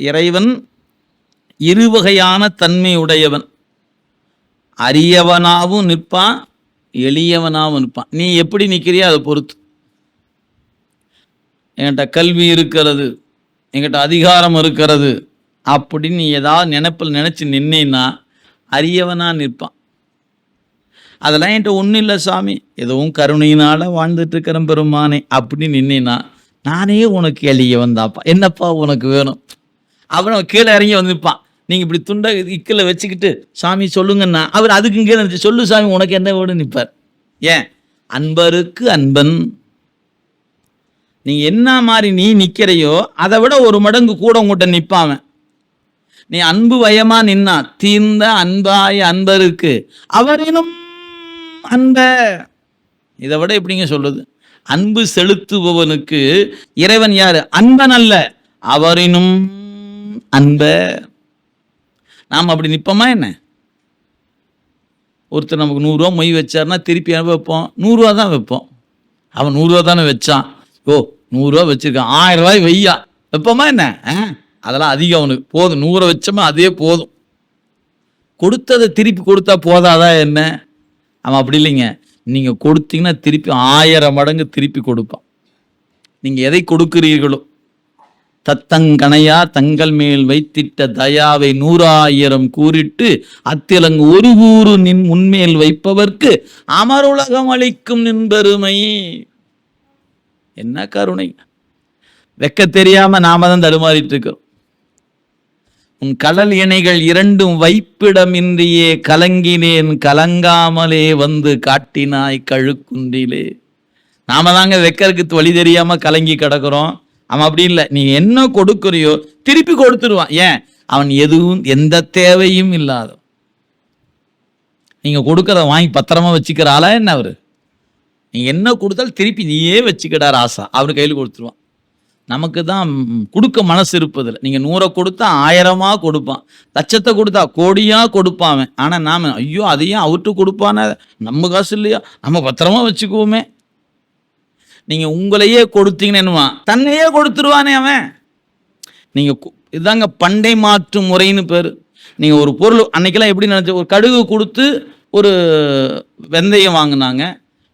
இறைவன் இருவகையான தன்மையுடையவன். அரியவனாகவும் நிற்பான் எளியவனாகவும் நிற்பான். நீ எப்படி நிற்கிறியோ அதை பொறுத்து. என்கிட்ட கல்வி இருக்கிறது என்கிட்ட அதிகாரம் இருக்கிறது அப்படின்னு நீ ஏதாவது நினைப்பில் நினச்சி நின்னேன்னா அரியவனா நிற்பான். அதெல்லாம் என்கிட்ட ஒன்றும் இல்லை சாமி. எதுவும் கருணையினால் வாழ்ந்துட்டு இருக்கிறேன் பெருமானே அப்படின்னு நின்னேன்னா நானே உனக்கு எளியவன் தாப்பா. என்னப்பா உனக்கு வேணும்? அவன் கீழே இறங்கி வந்து நிற்பான் நீங்கள் இப்படி துண்டை இக்கில் வச்சுக்கிட்டு சாமி சொல்லுங்கன்னா அவர் அதுக்கும் கீழே நினைச்சு சொல்லு சாமி உனக்கு என்ன வேணும் நிற்பார். ஏன்? அன்பருக்கு அன்பன். நீ என்ன மாதிரி நீ நிற்கிறையோ அதை விட ஒரு மடங்கு கூட உங்கள்கிட்ட நிற்பாவன் நீ அன்பு வயமா நின்னா தீர்ந்த அன்பாய அன்பருக்கு அவரினும் அன்ப. இதை விட எப்படிங்க சொல்றது? அன்பு செலுத்துபவனுக்கு இறைவன் யாரு? அன்பன் அல்ல அவரினும் அன்ப நாம் அப்படி நிற்போமா என்ன? ஒருத்தர் நமக்கு நூறுரூவா மொய் வச்சாருன்னா திருப்பி என்ன வைப்போம்? நூறுரூவா தான் வைப்போம். அவன் நூறுரூவா தானே வச்சான். ஓ நூறுரூவா வச்சுருக்கான். ஆயிரம் ரூபாய் வையா. வைப்போமா என்ன? ஆ, அதெல்லாம் அதிகம் அவனுக்கு. போதும். நூறை வச்சோமா அதே போதும். கொடுத்ததை திருப்பி கொடுத்தா போதாதா என்ன? அவன் அப்படி இல்லைங்க. நீங்கள் கொடுத்தீங்கன்னா திருப்பி ஆயிரம் மடங்கு திருப்பி கொடுப்பான். நீங்கள் எதை கொடுக்குறீர்களோ தத்தங்கணையா தங்கள் மேல் வைத்திட்ட தயாவை நூறாயிரம் கூறிட்டு அத்திலங்கு ஒரு கூறு நின் முன்மேல் வைப்பவர்க்கு அமருலகம் அளிக்கும் நின் பெருமை என்ன கருணை. வெக்க தெரியாம நாம தான் தடுமாறிட்டு இருக்கிறோம். உன் கடல் இணைகள் இரண்டும் வைப்பிடமின்றியே கலங்கினேன் கலங்காமலே வந்து காட்டினாய் கழுக்குன்றிலே. நாம தாங்க வெக்கருக்கு வழி தெரியாம கலங்கி கிடக்குறோம். அவன் அப்படி இல்லை. நீ என்ன கொடுக்குறியோ திருப்பி கொடுத்துருவான். ஏன்? அவன் எதுவும் எந்த தேவையும் இல்லாத. நீங்கள் கொடுக்கறத வாங்கி பத்திரமா வச்சுக்கிற ஆளா என்ன அவர்? நீ என்ன கொடுத்தாலும் திருப்பி நீயே வச்சுக்கிட்டார் ஆசா அவர் கையில் கொடுத்துருவான். நமக்கு தான் கொடுக்க மனசு இருப்பதில்லை. நீங்கள் நூறை கொடுத்தா ஆயிரமாக கொடுப்பான். லட்சத்தை கொடுத்தா கோடியாக கொடுப்பான் ஆனால் நாம் ஐயோ அதையும் அவர்கிட்ட கொடுப்பானே? நம்ம காசு இல்லையா? நம்ம பத்திரமா வச்சுக்குவோமே. நீங்கள் உங்களையே கொடுத்தீங்கன்னு என்னவான் தன்னையே கொடுத்துருவானே அவன். நீங்கள் இதுதாங்க இதாங்க பண்டை மாற்று முறைன்னு பேர். நீங்கள் ஒரு பொருள் அன்னைக்கெல்லாம் எப்படி நினச்சி ஒரு கடுகு கொடுத்து ஒரு வெந்தயம் வாங்கினாங்க.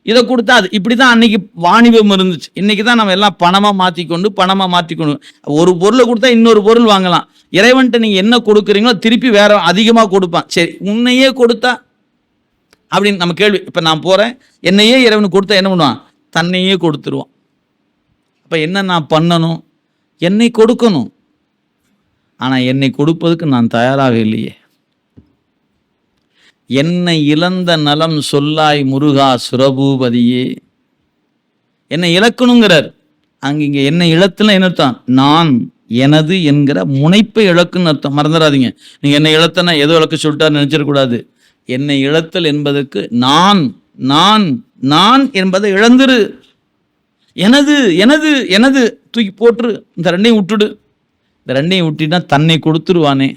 இதை கொடுத்தா அது இப்படி தான் அன்னைக்கு வாணிபம் இருந்துச்சு. இன்னைக்கு தான் நம்ம எல்லாம் பணமாக மாற்றிக்கொண்டு பணமாக மாற்றிக்கொண்டு ஒரு பொருளை கொடுத்தா இன்னொரு பொருள் வாங்கலாம். இறைவன்ட்ட நீங்கள் என்ன கொடுக்குறீங்களோ திருப்பி வேற அதிகமாக கொடுப்பான். சரி உன்னையே கொடுத்தா அப்படின்னு நம்ம கேள்வி இப்போ நான் போகிறேன் என்னையே இறைவனுக்கு கொடுத்தா என்ன பண்ணுவான்? தன்னையே கொடுத்துருவான். அப்போ என்ன நான் பண்ணணும்? என்னை கொடுக்கணும். ஆனால் என்னை கொடுப்பதுக்கு நான் தயாராக இல்லையே. என்னை இழந்த நலம் சொல்லாய் முருகா சுரபூபதியே. என்னை இழக்கணுங்கிறார். அங்கே இங்கே என்னை இழத்துல என்ன நான் எனது என்கிற முனைப்பை இழக்குன்னு அர்த்தம். மறந்துடாதீங்க. நீங்கள் என்னை இழத்தனா ஏதோ இழக்க சொல்லிட்டா நினச்சிடக்கூடாது. என்னை இழத்தல் என்பதற்கு நான் நான் நான் என்பதை இழந்துரு. எனது எனது எனது. தூக்கி போட்டுரு. இந்த ரெண்டையும் விட்டுடு. இந்த ரெண்டையும் விட்டினா தன்னை கொடுத்துருவானே.